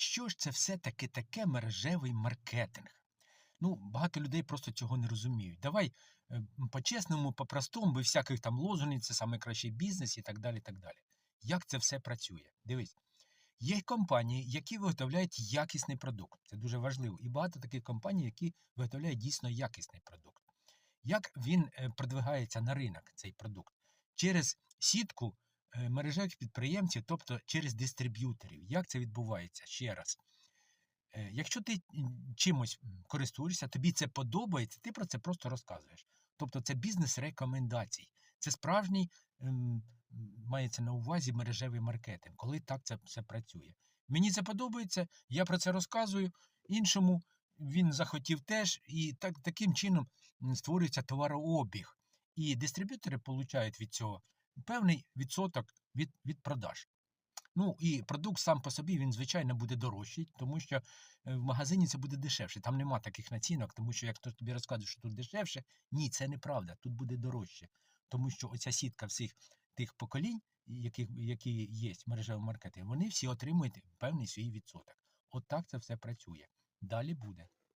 що ж це все-таки таке мережевий маркетинг? Ну, багато людей просто цього не розуміють. Давай е, по-чесному, по-простому, без всяких там лозунгів, це найкращий бізнес і так далі. так далі. Як це все працює? Дивись. Є компанії, які виготовляють якісний продукт. Це дуже важливо. І багато таких компаній, які виготовляють дійсно якісний продукт. Як він е, продвигається на ринок, цей продукт? Через сітку мережевих підприємців, тобто через дистриб'юторів. Як це відбувається? Ще раз. Е, Якщо ти чимось користуєшся, тобі це подобається, ти про це просто розказуєш. Тобто це бізнес рекомендацій. Це справжній ем, мається на увазі мережевий маркетинг, коли так це все працює. Мені це подобається, я про це розказую, іншому він захотів теж, і так, таким чином створюється товарообіг. І дистриб'ютори получають від цього певний відсоток від, від продаж. Ну і продукт сам по собі він, звичайно, буде дорожчий, тому що е, в магазині це буде дешевше. Там нема таких націнок, тому що як хтось тобі розказує, що тут дешевше, ні, це неправда, тут буде дорожче. Тому що оця сітка всіх тих поколінь, яких, які є в мережевому маркетингу, вони всі отримують певний свій відсоток. От так це все працює. Далі буде.